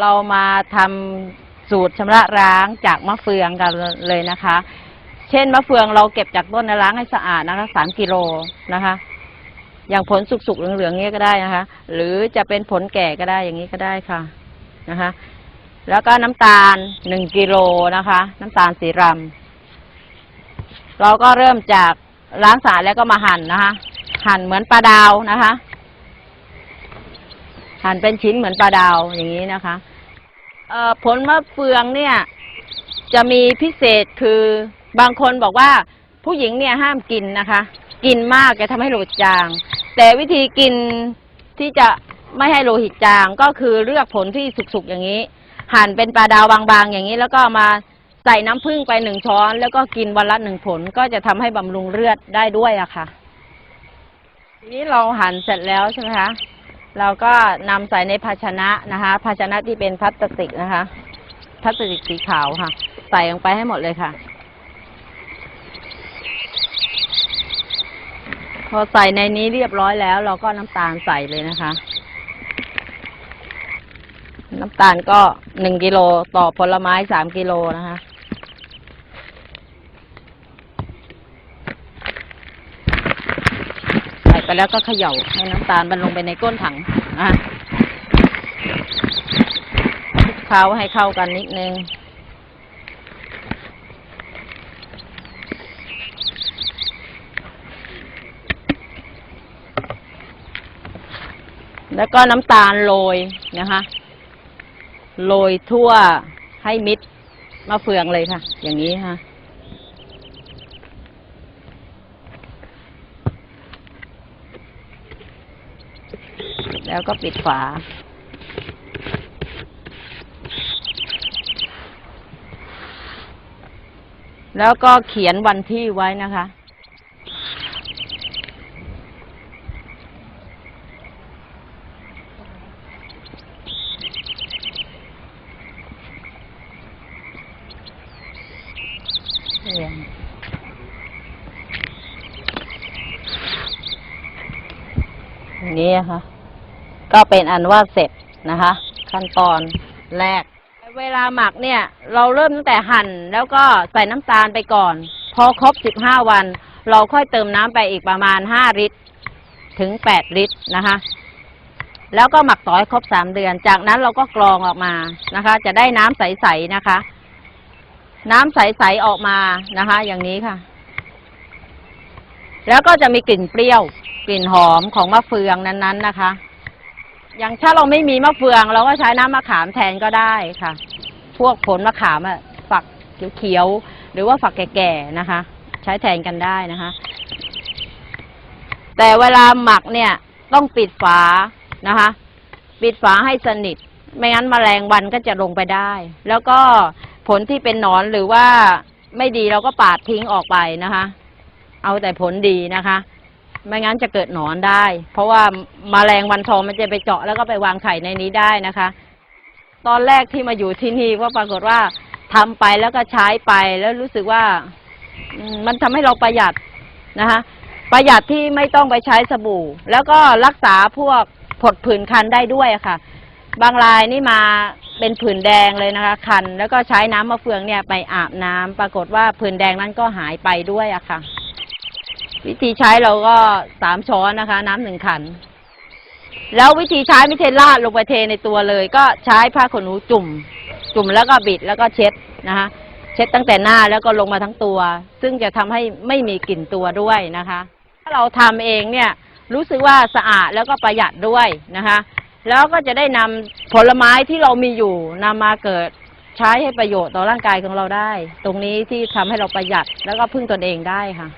เรามาทำสูตรชำระล้างจากมะเฟืองกันเลยนะคะ เช่นมะเฟืองเราเก็บจากต้นล้วล้างให้สะอาดนะคะสามกิโลนะคะ อย่างผลสุกๆเหลืองๆเงี้ยก็ได้นะคะ หรือจะเป็นผลแก่ก็ได้อย่างนี้ก็ได้ค่ะนะคะ แล้วก็น้ำตาลหนึ่งกิโลนะคะ น้ำตาลสีรำเราก็เริ่มจากล้างสารแล้วก็มาหั่นนะคะ หั่นเหมือนปลาดาวนะคะ หั่นเป็นชิ้นเหมือนปลาดาวอย่างนี้นะคะเออผลมะเฟืองเนี่ยจะมีพิเศษคือบางคนบอกว่าผู้หญิงเนี่ยห้ามกินนะคะ กินมากจะทำให้โลหิตจาง แต่วิธีกินที่จะไม่ให้โลหิตจางก็คือเลือกผลที่สุกๆอย่างนี้ หั่นเป็นปลาดาวบางๆอย่างนี้ แล้วก็มาใส่น้ำผึ้งไปหนึ่งช้อน แล้วก็กินวันละหนึ่งผลก็จะทำให้บำรุงเลือดได้ด้วยอะค่ะทีนี้เราหั่นเสร็จแล้วใช่ไหมคะ เราก็นำใส่ในภาชนะนะคะ ภาชนะที่เป็นพลาสติกนะคะพลาสติกสีขาวค่ะ ใส่ลงไปให้หมดเลยค่ะ พอใส่ในนี้เรียบร้อยแล้ว เราก็น้ำตาลใส่เลยนะคะ น้ำตาลก็หนึ่งกิโลต่อผลไม้สามกิโลนะคะ ใส่ ไปแล้วก็เขย่าให้น้ำตาลมันลงไปในก้นถังนะคลุกเคล้าให้เข้ากันนิดนึง แล้วก็น้ำตาลโรยนะคะโรยทั่วให้มิดมะเฟืองเลยค่ะ อย่างนี้ค่ะ แล้วก็ปิดฝา แล้วก็เขียนวันที่ไว้นะคะเรียงอย่างนี้นะคะ ก็เป็นอันว่าเสร็จนะคะ ขั้นตอนแรก เวลาหมักเนี่ย เราเริ่มตั้งแต่หั่นแล้วก็ใส่น้ำตาลไปก่อน พอครบสิบห้าวัน เราค่อยเติมน้ำไปอีกประมาณห้าลิตร ถึงแปดลิตรนะคะ แล้วก็หมักต่อให้ครบสามเดือน จากนั้นเราก็กรองออกมานะคะ จะได้น้ำใสๆนะคะ น้ำใสๆออกมานะคะ อย่างนี้ค่ะ แล้วก็จะมีกลิ่นเปรี้ยว กลิ่นหอมของมะเฟืองนั้นๆนะคะ อย่างถ้าเราไม่มีมะเฟือง เราก็ใช้น้ำมะขามแทนก็ได้ค่ะ พวกผลมะขามอะฝักเขียวๆหรือว่าฝักแก่ๆนะคะ ใช้แทนกันได้นะคะ แต่เวลาหมักเนี่ยต้องปิดฝานะคะ ปิดฝาให้สนิท ไม่งั้นแมลงวันก็จะลงไปได้ แล้วก็ผลที่เป็นหนอนหรือว่าไม่ดีเราก็ปาดทิ้งออกไปนะคะ เอาแต่ผลดีนะคะ ไม่งั้นจะเกิดหนอนได้ เพราะว่ามาแมลงวันทองมันจะไปเจาะแล้วก็ไปวางไข่ในนี้ได้นะคะ ตอนแรกที่มาอยู่ที่นี่ก็ปรากฏว่าทำไปแล้วก็ใช้ไปแล้วรู้สึกว่ามันทำให้เราประหยัดนะคะ ประหยัดที่ไม่ต้องไปใช้สบู่ แล้วก็รักษาพวกผดผื่นคันได้ด้วยะค่ะ บางรายนี่มาเป็นผื่นแดงเลยนะคะ คัน แล้วก็ใช้น้ำมะเฟืองเนี่ยไปอาบน้ำปรากฏว่าผื่นแดงนั้นก็หายไปด้วยอะค่ะ วิธีใช้เราก็สามช้อนนะคะ น้ำหนึ่งขัน แล้ววิธีใช้ไม่ใช่ราดลงไปเทในตัวเลย ก็ใช้ผ้าขนหนูจุ่ม จุ่มแล้วก็บิดแล้วก็เช็ดนะคะ เช็ดตั้งแต่หน้าแล้วก็ลงมาทั้งตัว ซึ่งจะทำให้ไม่มีกลิ่นตัวด้วยนะคะ ถ้าเราทำเองเนี่ยรู้สึกว่าสะอาดแล้วก็ประหยัดด้วยนะคะ แล้วก็จะได้นำผลไม้ที่เรามีอยู่นำมาเกิดใช้ให้ประโยชน์ต่อร่างกายของเราได้ ตรงนี้ที่ทำให้เราประหยัดแล้วก็พึ่งตนเองได้ค่ะ